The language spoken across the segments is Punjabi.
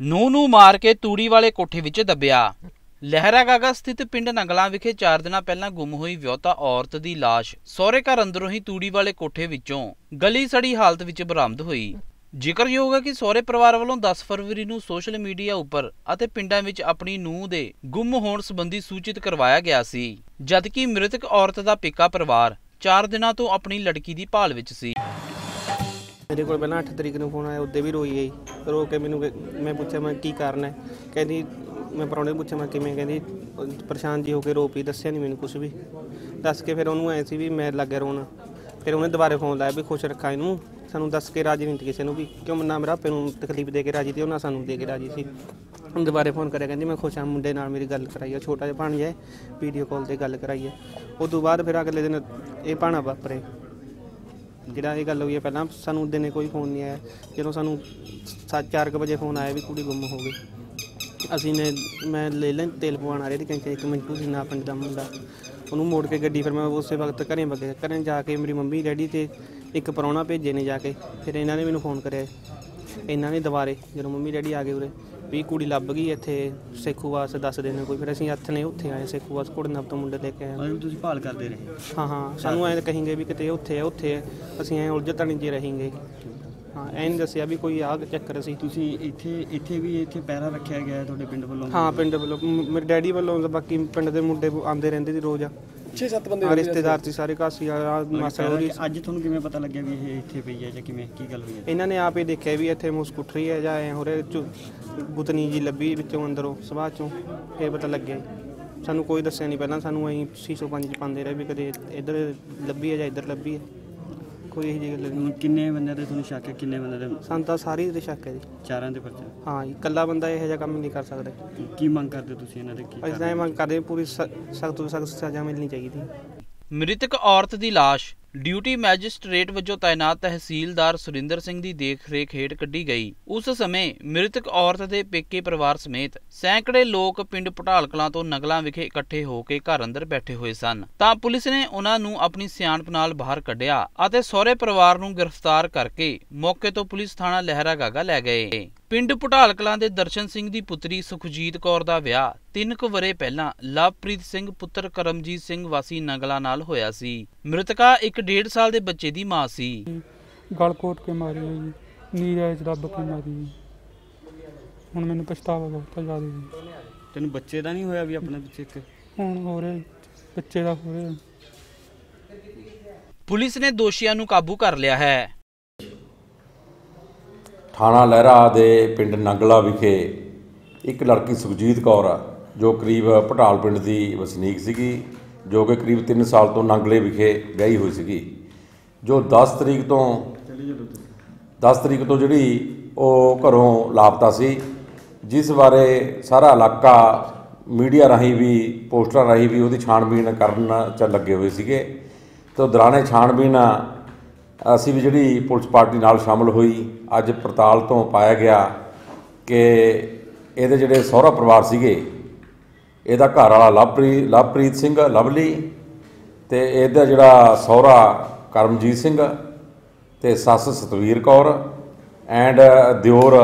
ਨੂੰ ਨੂੰ ਮਾਰ ਕੇ ਤੂੜੀ ਵਾਲੇ ਕੋਠੇ ਵਿੱਚ ਦੱਬਿਆ। ਲਹਿਰਾਗਾਗਾ ਸਥਿਤ ਪਿੰਡ ਨੰਗਲਾਂ ਵਿਖੇ 4 ਦਿਨਾਂ ਪਹਿਲਾਂ ਗੁੰਮ ਹੋਈ ਵਿਆਹੁਤਾ ਔਰਤ ਦੀ ਲਾਸ਼ ਸਹੁਰੇ ਘਰ ਅੰਦਰੋਂ ਹੀ ਤੂੜੀ ਵਾਲੇ ਕੋਠੇ ਵਿੱਚੋਂ ਗਲੀ ਸੜੀ ਹਾਲਤ ਵਿੱਚ ਬਰਾਮਦ ਹੋਈ। ਜ਼ਿਕਰਯੋਗ ਹੈ ਕਿ ਸਹੁਰੇ ਪਰਿਵਾਰ ਵੱਲੋਂ 10 ਫਰਵਰੀ ਨੂੰ ਸੋਸ਼ਲ ਮੀਡੀਆ ਉੱਪਰ ਅਤੇ ਪਿੰਡਾਂ ਵਿੱਚ ਆਪਣੀ ਨੂੰਹ ਦੇ ਗੁੰਮ ਹੋਣ ਸੰਬੰਧੀ ਸੂਚਿਤ ਕਰਵਾਇਆ ਗਿਆ ਸੀ, ਜਦਕਿ ਮ੍ਰਿਤਕ ਔਰਤ ਦਾ ਪਿੱਕਾ ਪਰਿਵਾਰ 4 ਦਿਨਾਂ ਤੋਂ ਆਪਣੀ ਲੜਕੀ ਦੀ ਭਾਲ ਵਿੱਚ ਸੀ। ਮੇਰੇ ਕੋਲ ਪਹਿਲਾਂ 8 ਤਰੀਕ ਨੂੰ ਫੋਨ ਆਇਆ ਉੱਦੇ ਵੀ ਰੋਈ ਗਈ ਰੋ ਕੇ ਮੈਨੂੰ ਕਿ- ਮੈਂ ਪੁੱਛਿਆ, ਮੈਂ ਕੀ ਕਾਰਨ ਹੈ? ਕਹਿੰਦੀ, ਮੈਂ ਪਰੌਣੇ ਨੂੰ ਪੁੱਛਿਆ, ਮੈਂ ਕਿਵੇਂ? ਕਹਿੰਦੀ, ਪਰੇਸ਼ਾਨ ਜੀ ਹੋ ਕੇ ਰੋ ਪਈ ਦੱਸਿਆ ਨਹੀਂ ਮੈਨੂੰ ਕੁਝ ਵੀ। ਦੱਸ ਕੇ ਫਿਰ ਉਹਨੂੰ ਐ ਸੀ ਵੀ ਮੈਂ ਲੱਗਿਆ ਰੋਣ। ਫਿਰ ਉਹਨੇ ਦੁਬਾਰੇ ਫੋਨ ਲਾਇਆ ਵੀ ਖੁਸ਼ ਰੱਖਾ ਇਹਨੂੰ, ਸਾਨੂੰ ਦੱਸ ਕੇ ਰਾਜੀ ਨਹੀਂ ਤੀ ਕਿਸੇ ਨੂੰ ਵੀ। ਕਿਉਂ ਨਾ ਮੇਰਾ ਆਪੇ ਨੂੰ ਤਕਲੀਫ ਦੇ ਕੇ ਰਾਜੀ ਤੇ ਉਹ ਨਾ ਸਾਨੂੰ ਦੇ ਕੇ ਰਾਜੀ ਸੀ। ਹੁਣ ਦੁਬਾਰੇ ਫੋਨ ਕਰਿਆ, ਕਹਿੰਦੀ, ਮੈਂ ਖੁਸ਼ ਹਾਂ, ਮੁੰਡੇ ਨਾਲ ਮੇਰੀ ਗੱਲ ਕਰਾਈ ਹੈ ਛੋਟਾ ਜਿਹਾ ਭਾਣਜਾ ਹੈ ਵੀਡੀਓ ਕਾਲ ਤੇ ਗੱਲ ਕਰਾਈ ਹੈ ਉਸ ਤੋਂ ਬਾਅਦ ਫਿਰ ਅਗਲੇ ਦਿਨ ਇਹ ਭਾਣਾ ਵਾਪਰੇ। ਜਿਹੜਾ ਇਹ ਗੱਲ ਹੋਈ ਹੈ, ਪਹਿਲਾਂ ਸਾਨੂੰ ਦਿਨੇ ਕੋਈ ਫੋਨ ਨਹੀਂ ਆਇਆ। ਜਦੋਂ ਸਾਨੂੰ 4:00 ਵਜੇ ਫੋਨ ਆਇਆ ਵੀ ਕੁੜੀ ਗੁੰਮ ਹੋ ਗਈ। ਅਸੀਂ ਨੇ, ਮੈਂ ਲੈ ਲੈਂ, ਤੇਲ ਪਵਾਉਣ ਆ ਰਹੀ ਸੀ ਕਹਿੰਦੇ ਇੱਕ ਮਿੰਟੂ ਸੀ ਨਾ ਪਿੰਡ ਦਾ ਮੁੰਡਾ। ਉਹਨੂੰ ਮੋੜ ਕੇ ਗੱਡੀ ਫਿਰ ਮੈਂ ਉਸੇ ਵਕਤ ਘਰੇ ਵਗੇ ਘਰੇ ਜਾ ਕੇ ਮੇਰੀ ਮੰਮੀ ਡੈਡੀ ਤੇ ਇੱਕ ਪ੍ਰਾਹੁਣਾ ਭੇਜੇ ਨੇ ਜਾ ਕੇ। ਫਿਰ ਇਹਨਾਂ ਨੇ ਮੈਨੂੰ ਫੋਨ ਕਰਿਆ। ਇਹਨਾਂ ਨੇ ਦੁਬਾਰੇ, ਜਦੋਂ ਮੰਮੀ ਡੈਡੀ ਆ ਗਏ ਉਰੇ ਵੀ ਕੁੜੀ ਲੱਭ ਗਈ ਇੱਥੇ ਸੇਖੂਵਾਸ ਦੱਸ ਦੇਣਾ ਕੋਈ ਫਿਰ ਅਸੀਂ ਹੱਥ ਨੇ ਉੱਥੇ ਆਏ ਸੇਖੂਵਾਸ ਘੋੜਨਬ ਤੋਂ ਮੁੰਡੇ ਲੈ ਕੇ ਆਏ। ਮਤਲਬ ਤੁਸੀਂ ਭਾਲ ਕਰਦੇ ਰਹੇ? ਹਾਂ ਹਾਂ ਸਾਨੂੰ ਐਂ ਕहेंगे ਵੀ ਕਿਤੇ ਉੱਥੇ ਹੈ ਉੱਥੇ ਹੈ ਅਸੀਂ ਐਂ ਉਲਝ ਤਣੀ ਜੇ ਰਹਾਂਗੇ। ਹਾਂ ਐਂ ਨੀ ਦੱਸਿਆ ਵੀ ਕੋਈ ਆਹ ਚੱਕਰ ਸੀ ਤੁਸੀਂ ਇੱਥੇ ਇੱਥੇ ਵੀ ਇੱਥੇ ਪਹਿਰਾ ਰੱਖਿਆ ਗਿਆ ਹੈ ਤੁਹਾਡੇ ਪਿੰਡ ਵੱਲੋਂ? ਹਾਂ ਪਿੰਡ ਵੱਲੋਂ ਮ- ਮੇਰੇ ਡੈਡੀ ਵੱਲੋਂ ਤਾਂ ਬਾਕੀ ਪਿੰਡ ਦੇ ਮੁੰਡੇ ਆਉਂਦੇ ਰਹਿੰਦੇ ਸੀ ਰੋਜ਼। 6-7 ਬੰਦੇ ਆ ਰਿਸ਼ਤੇਦਾਰ ਸੀ ਸਾਰੇ ਕਾਸੀ ਆ ਮਾਸਾ ਹੋਰੀ ਅੱਜ ਤੁਹਾਨੂੰ ਕਿਵੇਂ ਪਤਾ ਲੱਗਿਆ ਵੀ ਇਹ ਇੱਥੇ ਪਈ ਹੈ ਜਾਂ ਕਿਵੇਂ ਕੀ ਗੱਲ ਹੋਈ ਹੈ? ਇਹਨਾਂ ਨੇ ਆਪ ਹੀ ਦੇਖਿਆ ਵੀ ਇੱਥੇ ਮੁਸਕੁੱਟਰੀ ਹੈ ਜਾਂ ਐ ਹੋ ਰਿਹਾ ਗੁਤਨੀ ਜੀ ਲੱਭੀ ਵਿੱਚੋਂ ਅੰਦਰੋਂ ਸਵਾਹ ਚੋਂ ਇਹ ਪਤਾ ਲੱਗਿਆ। ਸਾਨੂੰ ਕੋਈ ਦੱਸਿਆ ਨਹੀਂ ਪਹਿਲਾਂ ਸਾਨੂੰ ਐਂ 605 ਚ ਪਾਉਂਦੇ ਰਹੇ ਵੀ ਕਦੇ ਇੱਧਰ ਲੱਭੀ ਹੈ ਜਾਂ ਇੱਧਰ ਲੱਭੀ ਹੈ। ਕੋਈ ਇਹੋ ਜਿਹੀ ਗੱਲ ਨਹੀਂ ਹੁਣ ਕਿੰਨੇ ਬੰਦਿਆਂ ਤੇ ਤੁਹਾਨੂੰ ਸ਼ੱਕ ਹੈ ਕਿੰਨੇ ਬੰਦੇ ਦੇ? ਸਾਨੂੰ ਤਾਂ ਸਾਰੀ ਦੇ ਸ਼ੱਕ ਹੈ ਜੀ। ਚਾਰਾਂ ਦੇ ਪਰਚੇ? ਹਾਂ ਜੀ ਇਕੱਲਾ ਬੰਦਾ ਇਹੋ ਜਿਹਾ ਕੰਮ ਨਹੀਂ ਕਰ ਸਕਦਾ। ਕੀ ਮੰਗ ਕਰਦੇ ਤੁਸੀਂ ਇਹਨਾਂ ਦੇ? ਕੀ ਅਸੀਂ ਤਾਂ ਇਹ ਮੰਗ ਕਰਦੇ ਹਾਂ ਪੂਰੀ ਸਖਤ ਤੋਂ ਸਖਤ ਸਜ਼ਾ ਮਿਲਣੀ ਚਾਹੀਦੀ। ਮ੍ਰਿਤਕ ਔਰਤ ਦੀ ਲਾਸ਼ ਡਿਊਟੀ ਮੈਜਿਸਟ੍ਰੇਟ ਵਜੋਂ ਤਾਇਨਾਤ ਤਹਿਸੀਲਦਾਰ ਸੁਰਿੰਦਰ ਸਿੰਘ ਦੀ ਦੇਖ-ਰੇਖ ਹੇਠ ਕੱਢੀ ਗਈ। ਉਸ ਸਮੇਂ ਮ੍ਰਿਤਕ ਔਰਤ ਦੇ ਪੇਕੇ ਪਰਿਵਾਰ ਸਮੇਤ ਸੈਂਕੜੇ ਲੋਕ ਪਿੰਡ ਪਟਾਲ ਕਲਾਂ ਤੋਂ ਨਗਲਾਂ ਵਿਖੇ ਇਕੱਠੇ ਹੋ ਕੇ ਘਰ ਅੰਦਰ ਬੈਠੇ ਹੋਏ ਸਨ। ਤਾਂ ਪੁਲਿਸ ਨੇ ਉਹਨਾਂ ਨੂੰ ਆਪਣੀ ਸਿਆਣਪ ਨਾਲ ਬਾਹਰ ਕੱਢਿਆ ਅਤੇ ਸਹੁਰੇ ਪਰਿਵਾਰ ਨੂੰ ਗ੍ਰਿਫਤਾਰ ਕਰਕੇ ਮੌਕੇ ਤੋਂ ਪੁਲਿਸ ਥਾਣਾ ਲਹਿਰਾ ਗਾਗਾ ਲੈ ਗਏ। ਪਿੰਡ ਪਟਾਲ ਕਲਾਂ ਦੇ ਦਰਸ਼ਨ ਸਿੰਘ ਦੀ ਪੁੱਤਰੀ ਸੁਖਜੀਤ ਕੌਰ ਦਾ ਵਿਆਹ ਤਿੰਨ ਕੁ ਵਰੇ ਪਹਿਲਾਂ ਲਵਪ੍ਰੀਤ ਸਿੰਘ ਪੁੱਤਰ ਕਰਮਜੀਤ ਸਿੰਘ ਵਾਸੀ ਨਗਲਾ ਨਾਲ ਹੋਇਆ ਸੀ। ਮ੍ਰਿਤਕਾ ਇੱਕ ਡੇਢ ਸਾਲ ਦੇ ਬੱਚੇ ਦੀ ਮਾਂ ਸੀ। ਗਲ ਕੋਟ ਕੇ ਮਾਰੀ ਜੀ ਨੀਰਾ ਚ ਦੱਬ ਕੇ ਮਾਰੀ ਜੀ। ਹੁਣ ਮੈਨੂੰ ਪਛਤਾਵਾ ਬਹੁਤ ਜ਼ਿਆਦਾ ਜੀ। ਤੈਨੂੰ ਬੱਚੇ ਦਾ ਨਹੀਂ ਹੋਇਆ ਵੀ ਆਪਣੇ ਪਿੱਛੇ ਇੱਕ? ਹੁਣ ਹੋ ਰਿਹਾ ਬੱਚੇ ਦਾ ਹੋ ਰਿਹਾ। ਪੁਲਿਸ ਨੇ ਦੋਸ਼ੀਆਂ ਨੂੰ ਕਾਬੂ ਕਰ ਲਿਆ ਹੈ। ਥਾਣਾ ਲਹਿਰਾ ਦੇ ਪਿੰਡ ਨੰਗਲਾ ਵਿਖੇ ਇੱਕ ਲੜਕੀ ਸੁਖਜੀਤ ਕੌਰ ਆ, ਜੋ ਕਰੀਬ ਪਟਾਲ ਪਿੰਡ ਦੀ ਵਸਨੀਕ ਸੀਗੀ ਜੋ ਕਿ ਕਰੀਬ 3 ਸਾਲ ਤੋਂ ਨੰਗਲੇ ਵਿਖੇ ਵਿਆਹੀ ਹੋਈ ਸੀਗੀ। ਜੋ 10 ਤਰੀਕ ਤੋਂ 10 ਤਰੀਕ ਤੋਂ ਜਿਹੜੀ ਉਹ ਘਰੋਂ ਲਾਪਤਾ ਸੀ ਜਿਸ ਬਾਰੇ ਸਾਰਾ ਇਲਾਕਾ ਮੀਡੀਆ ਰਾਹੀਂ ਵੀ ਪੋਸਟਰਾਂ ਰਾਹੀਂ ਵੀ ਉਹਦੀ ਛਾਣਬੀਣ ਕਰਨ ਚ ਲੱਗੇ ਹੋਏ ਸੀਗੇ। ਤੇ ਉਹ ਛਾਣਬੀਣ ਅਸੀਂ ਵੀ ਜਿਹੜੀ ਪੁਲਿਸ ਪਾਰਟੀ ਨਾਲ ਸ਼ਾਮਲ ਹੋਈ, ਅੱਜ ਪੜਤਾਲ ਤੋਂ ਪਾਇਆ ਗਿਆ ਕਿ ਇਹਦੇ ਜਿਹੜੇ ਸਹੁਰਾ ਪਰਿਵਾਰ ਸੀਗੇ, ਇਹਦਾ ਘਰ ਵਾਲਾ ਲਵਪ੍ਰੀਤ ਲਵਪ੍ਰੀਤ ਸਿੰਘ, ਲਵਲੀ ਤੇ ਇਹਦਾ ਜਿਹੜਾ ਸਹੁਰਾ ਕਰਮਜੀਤ ਸਿੰਘ ਤੇ ਸੱਸ ਸਤਵੀਰ ਕੌਰ ਐਂਡ ਦਿਓਰ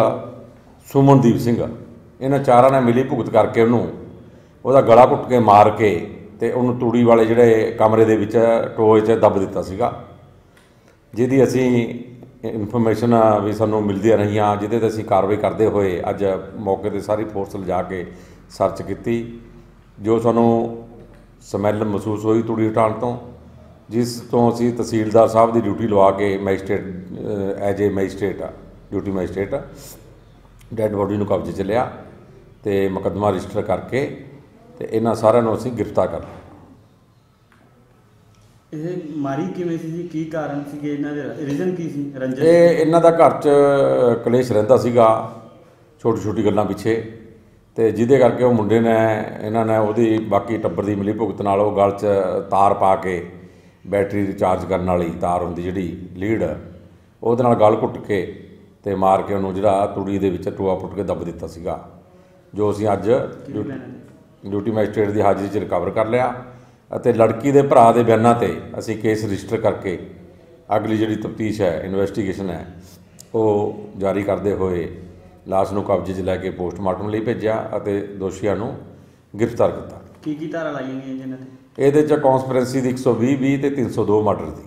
ਸੁਮਨਦੀਪ ਸਿੰਘ। ਇਹਨਾਂ ਚਾਰਾਂ ਨੇ ਮਿਲੀ ਭੁਗਤ ਕਰਕੇ ਉਹਨੂੰ, ਉਹਦਾ ਗਲਾ ਘੁੱਟ ਕੇ ਮਾਰ ਕੇ ਤੇ ਉਹਨੂੰ ਤੂੜੀ ਵਾਲੇ ਜਿਹੜੇ ਕਮਰੇ ਦੇ ਵਿੱਚ, ਟੋਏ 'ਚ ਦੱਬ ਦਿੱਤਾ ਸੀਗਾ। ਜਿਹਦੀ ਅਸੀਂ ਇਨਫੋਰਮੇਸ਼ਨ ਵੀ ਸਾਨੂੰ ਮਿਲਦੀਆਂ ਰਹੀਆਂ, ਜਿਹਦੇ ਤੇ ਅਸੀਂ ਕਾਰਵਾਈ ਕਰਦੇ ਹੋਏ ਅੱਜ ਮੌਕੇ ਤੇ ਸਾਰੀ ਫੋਰਸ ਲਿਜਾ ਕੇ ਸਰਚ ਕੀਤੀ, ਜੋ ਸਾਨੂੰ ਸਮੈਲ ਮਹਿਸੂਸ ਹੋਈ ਤੂੜੀ ਹਟਾਉਣ ਤੋਂ, ਜਿਸ ਤੋਂ ਅਸੀਂ ਤਹਿਸੀਲਦਾਰ ਸਾਹਿਬ ਦੀ ਡਿਊਟੀ ਲਵਾ ਕੇ magistrate as a magistrate duty magistrate dead body ਨੂੰ ਕਬਜ਼ੇ 'ਚ ਲਿਆ ਤੇ ਮੁਕੱਦਮਾ ਰਜਿਸਟਰ ਕਰਕੇ ਤੇ ਇਹਨਾਂ ਸਾਰਿਆਂ ਨੂੰ ਅਸੀਂ ਗ੍ਰਿਫਤਾਰ ਕਰ ਲਿਆ। ਇਹ ਮਾਰੀ ਕਿਵੇਂ ਸੀ ਜੀ? ਕੀ ਕਾਰਨ ਸੀਗੇ? ਇਹਨਾਂ ਦੇ ਰੀਜ਼ਨ ਕੀ ਸੀ? ਰੰਜਨ ਇਹ ਇਹਨਾਂ ਦਾ ਘਰ 'ਚ ਕਲੇਸ਼ ਰਹਿੰਦਾ ਸੀਗਾ ਛੋਟੀ ਛੋਟੀ ਗੱਲਾਂ ਪਿੱਛੇ। ਤੇ ਜਿਹਦੇ ਕਰਕੇ ਉਹ ਮੁੰਡੇ ਨੇ ਇਹਨਾਂ ਨੇ ਉਹਦੀ ਬਾਕੀ ਟੱਬਰ ਦੀ ਮਿਲੀ ਭੁਗਤ ਨਾਲ ਉਹ ਗਲ 'ਚ ਤਾਰ ਪਾ ਕੇ ਬੈਟਰੀ ਰਿਚਾਰਜ ਕਰਨ ਵਾਲੀ ਤਾਰ ਹੁੰਦੀ ਜਿਹੜੀ ਲੀਡ ਉਹਦੇ ਨਾਲ ਗਲ ਘੁੱਟ ਕੇ ਤੇ ਮਾਰ ਕੇ ਉਹਨੂੰ ਜਿਹੜਾ ਤੂੜੀ ਦੇ ਵਿੱਚ ਟੋਆ ਪੁੱਟ ਕੇ ਦੱਬ ਦਿੱਤਾ ਸੀਗਾ। ਜੋ ਅਸੀਂ ਅੱਜ ਡਿਊਟੀ ਮੈਜਿਸਟ੍ਰੇਟ ਦੀ ਹਾਜ਼ਰੀ 'ਚ ਰਿਕਵਰ ਕਰ ਲਿਆ। ਅਤੇ ਲੜਕੀ ਦੇ ਭਰਾ ਦੇ ਬਿਆਨਾਂ ਤੇ ਅਸੀਂ ਕੇਸ ਰਜਿਸਟਰ ਕਰਕੇ ਅਗਲੀ ਜਿਹੜੀ ਤਫਤੀਸ਼ ਹੈ ਇਨਵੈਸਟੀਗੇਸ਼ਨ ਹੈ ਉਹ ਜਾਰੀ ਕਰਦੇ ਹੋਏ ਲਾਸ਼ ਨੂੰ ਕਬਜ਼ੇ 'ਚ ਲੈ ਕੇ ਪੋਸਟਮਾਰਟਮ ਲਈ ਭੇਜਿਆ ਅਤੇ ਦੋਸ਼ੀਆਂ ਨੂੰ ਗ੍ਰਿਫਤਾਰ ਕੀਤਾ। ਕੀ ਕੀ ਧਾਰਾ ਲਾਈਆਂ ਗਈਆਂ ਜੀ ਇਹਨਾਂ ਤੇ? ਇਹਦੇ 'ਚ ਕੌਂਸਪੀਰੈਂਸੀ ਦੀ 120 20 ਤੇ 302 ਮਰਡਰ ਦੀ।